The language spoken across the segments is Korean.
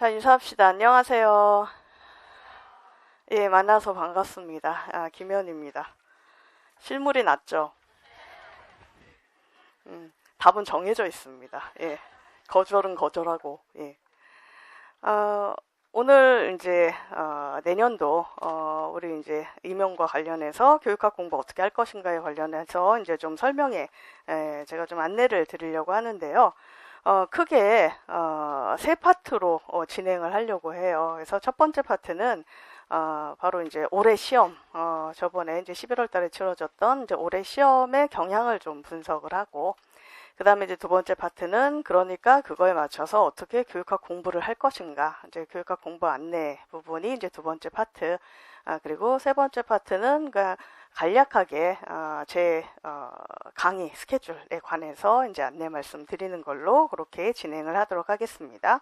자, 인사합시다. 안녕하세요. 예, 만나서 반갑습니다. 아, 김현입니다. 실물이 낫죠? 음, 답은 정해져 있습니다. 예. 거절은 거절하고, 예. 어, 오늘 이제, 어, 내년도, 어, 우리 이제 임용과 관련해서 교육학 공부 어떻게 할 것인가에 관련해서 이제 좀 설명에, 예, 제가 좀 안내를 드리려고 하는데요. 어, 크게 어, 세 파트로 어, 진행을 하려고 해요. 그래서 첫 번째 파트는 어, 바로 이제 올해 시험, 어, 저번에 이제 11월 달에 치러졌던 이제 올해 시험의 경향을 좀 분석을 하고, 그 다음에 이제 두 번째 파트는 그러니까 그거에 맞춰서 어떻게 교육학 공부를 할 것인가, 이제 교육학 공부 안내 부분이 이제 두 번째 파트, 아, 그리고 세 번째 파트는 그 간략하게 어, 제 어, 강의 스케줄에 관해서 이제 안내 말씀드리는 걸로 그렇게 진행을 하도록 하겠습니다.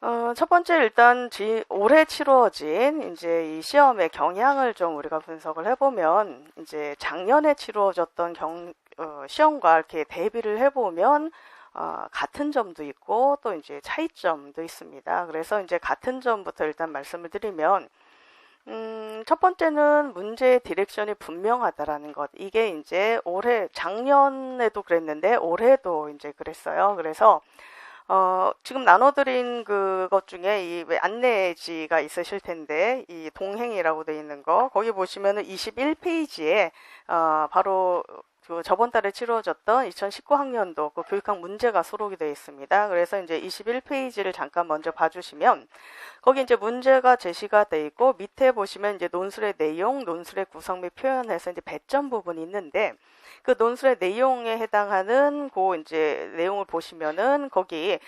어, 첫 번째 일단 지, 올해 치루어진 이제 이 시험의 경향을 좀 우리가 분석을 해보면 이제 작년에 치루어졌던 경, 어, 시험과 이렇게 대비를 해보면 어, 같은 점도 있고 또 이제 차이점도 있습니다. 그래서 이제 같은 점부터 일단 말씀을 드리면 음, 첫 번째는 문제의 디렉션이 분명하다라는 것. 이게 이제 올해, 작년에도 그랬는데 올해도 이제 그랬어요. 그래서, 어, 지금 나눠드린 그것 중에 이 안내지가 있으실 텐데, 이 동행이라고 되어 있는 거, 거기 보시면은 21페이지에, 어, 바로 그 저번 달에 치루어졌던 2019학년도 그 교육학 문제가 수록이 되어 있습니다. 그래서 이제 21페이지를 잠깐 먼저 봐주시면 거기 이제 문제가 제시가 되어 있고 밑에 보시면 이제 논술의 내용, 논술의 구성 및 표현해서 이제 배점 부분이 있는데 그 논술의 내용에 해당하는 그 이제 내용을 보시면은 거기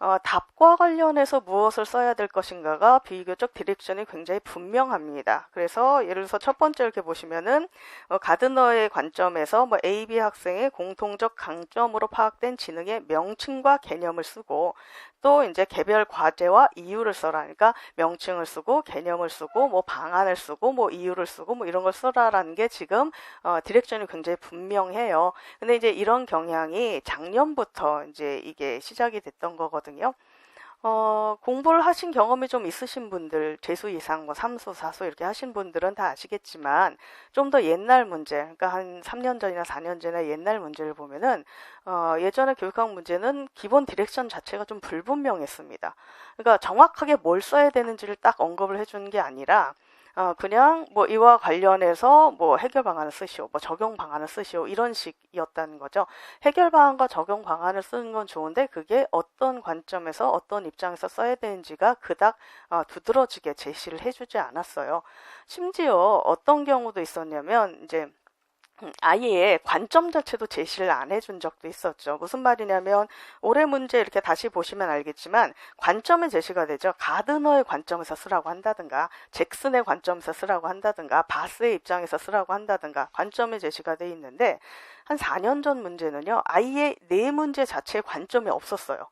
어, 답과 관련해서 무엇을 써야 될 것인가가 비교적 디렉션이 굉장히 분명합니다. 그래서 예를 들어서 첫 번째 이렇게 보시면은 어, 가드너의 관점에서 뭐 A, B 학생의 공통적 강점으로 파악된 지능의 명칭과 개념을 쓰고 또 이제 개별 과제와 이유를 써라. 그러니까 명칭을 쓰고 개념을 쓰고 뭐 방안을 쓰고 뭐 이유를 쓰고 뭐 이런 걸 써라라는 게 지금 어, 디렉션이 굉장히 분명해요. 근데 이제 이런 경향이 작년부터 이제 이게 시작이 됐던 거거든요. 어, 공부를 하신 경험이 좀 있으신 분들, 재수 이상, 뭐, 삼수, 사수 이렇게 하신 분들은 다 아시겠지만, 좀 더 옛날 문제, 그러니까 한 3년 전이나 4년 전에 옛날 문제를 보면은, 어, 예전에 교육학 문제는 기본 디렉션 자체가 좀 불분명했습니다. 그러니까 정확하게 뭘 써야 되는지를 딱 언급을 해주는 게 아니라, 어, 그냥 뭐 이와 관련해서 뭐 해결 방안을 쓰시오, 뭐 적용 방안을 쓰시오 이런 식이었다는 거죠. 해결 방안과 적용 방안을 쓰는 건 좋은데 그게 어떤 관점에서 어떤 입장에서 써야 되는지가 그닥 어, 두드러지게 제시를 해주지 않았어요. 심지어 어떤 경우도 있었냐면 이제 음, 아예 관점 자체도 제시를 안 해준 적도 있었죠. 무슨 말이냐면 올해 문제 이렇게 다시 보시면 알겠지만 관점이 제시가 되죠. 가드너의 관점에서 쓰라고 한다든가 잭슨의 관점에서 쓰라고 한다든가 바스의 입장에서 쓰라고 한다든가 관점이 제시가 돼 있는데 한 4년 전 문제는요. 아예 네 문제 자체의 관점이 없었어요.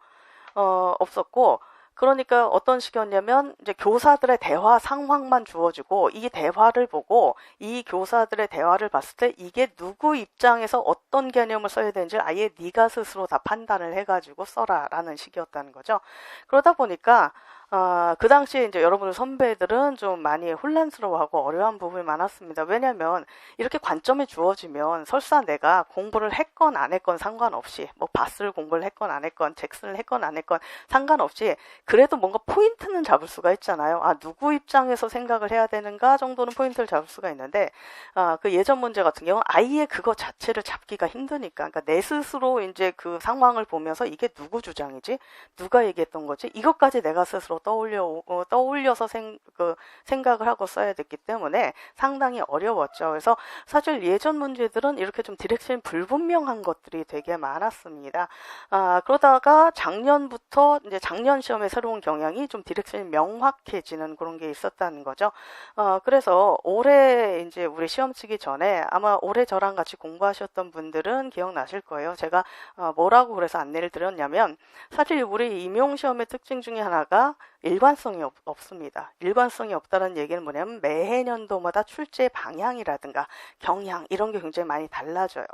어, 없었고 그러니까 어떤 식이었냐면 이제 교사들의 대화 상황만 주어지고 이 대화를 보고 이 교사들의 대화를 봤을 때 이게 누구 입장에서 어떤 개념을 써야 되는지 아예 네가 스스로 다 판단을 해가지고 써라라는 식이었다는 거죠. 그러다 보니까 어, 그 당시에 이제 여러분들 선배들은 좀 많이 혼란스러워하고 어려운 부분이 많았습니다. 왜냐하면 이렇게 관점이 주어지면 설사 내가 공부를 했건 안 했건 상관없이 뭐 바스를 공부를 했건 안 했건 잭슨을 했건 안 했건 상관없이 그래도 뭔가 포인트는 잡을 수가 있잖아요. 아 누구 입장에서 생각을 해야 되는가 정도는 포인트를 잡을 수가 있는데 아, 그 예전 문제 같은 경우는 아예 그거 자체를 잡기가 힘드니까 그러니까 내 스스로 이제 그 상황을 보면서 이게 누구 주장이지 누가 얘기했던 거지 이것까지 내가 스스로 떠올려 어, 떠올려서 생, 그, 생각을 하고 써야 됐기 때문에 상당히 어려웠죠. 그래서 사실 예전 문제들은 이렇게 좀 디렉션이 불분명한 것들이 되게 많았습니다. 아, 그러다가 작년부터 이제 작년 시험의 새로운 경향이 좀 디렉션이 명확해지는 그런 게 있었다는 거죠. 어, 그래서 올해 이제 우리 시험 치기 전에 아마 올해 저랑 같이 공부하셨던 분들은 기억나실 거예요. 제가 어, 뭐라고 그래서 안내를 드렸냐면 사실 우리 임용 시험의 특징 중에 하나가 일관성이 없, 습니다 일관성이 없다는 얘기는 뭐냐면 매해 년도마다 출제 방향이라든가 경향 이런 게 굉장히 많이 달라져요.